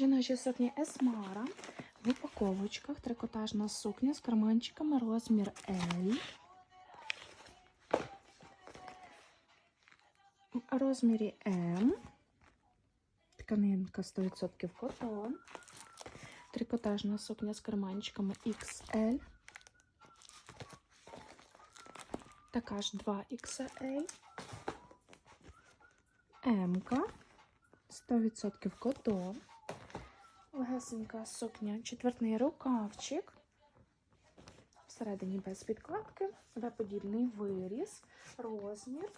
Жіночі сукні Есмара в упаковочках. Трикотажна сукня з карманчиками розмір L. В розмірі М. Тканинка 100% котон. Трикотажна сукня з карманчиками XL. Така ж 2XL. М-ка. 100% котон. Легесенька сукня, четвертний рукавчик. Всередині без підкладки. В-подібний виріз. Розмір.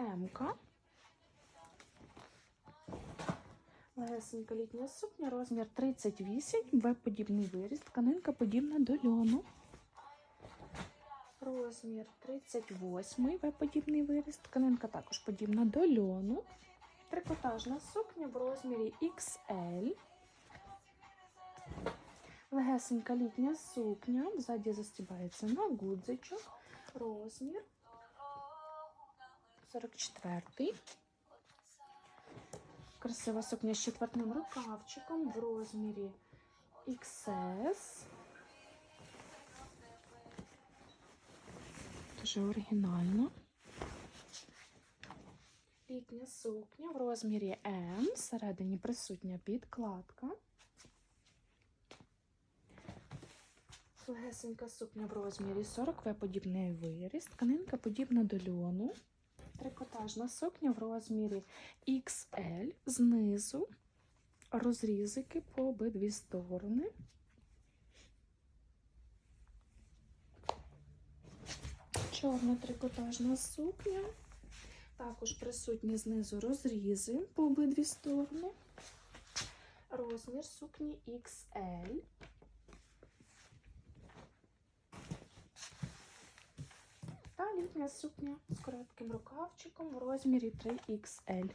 М-ка. Легесенька літня сукня, розмір 38, В-подібний виріз, тканинка подібна до льону. Розмір 38, В-подібний виріз, тканинка також подібна до льону. Трикотажна сукня в розмірі XL. Легесенька літня сукня, ззаді застібається на гудзичок. Розмір 44. Красива сукня з четвертним рукавчиком в розмірі XS. Дуже оригінально. Літня сукня в розмірі М. Всередині присутня підкладка. Легесенька сукня в розмірі 40 В подібний виріз. Тканинка подібна до льону. Трикотажна сукня в розмірі XL. Знизу розрізики по обидві сторони. Чорна трикотажна сукня. Також присутні знизу розрізи по обидві сторони. Розмір сукні XL. Літня сукня з коротким рукавчиком в розмірі 3XL.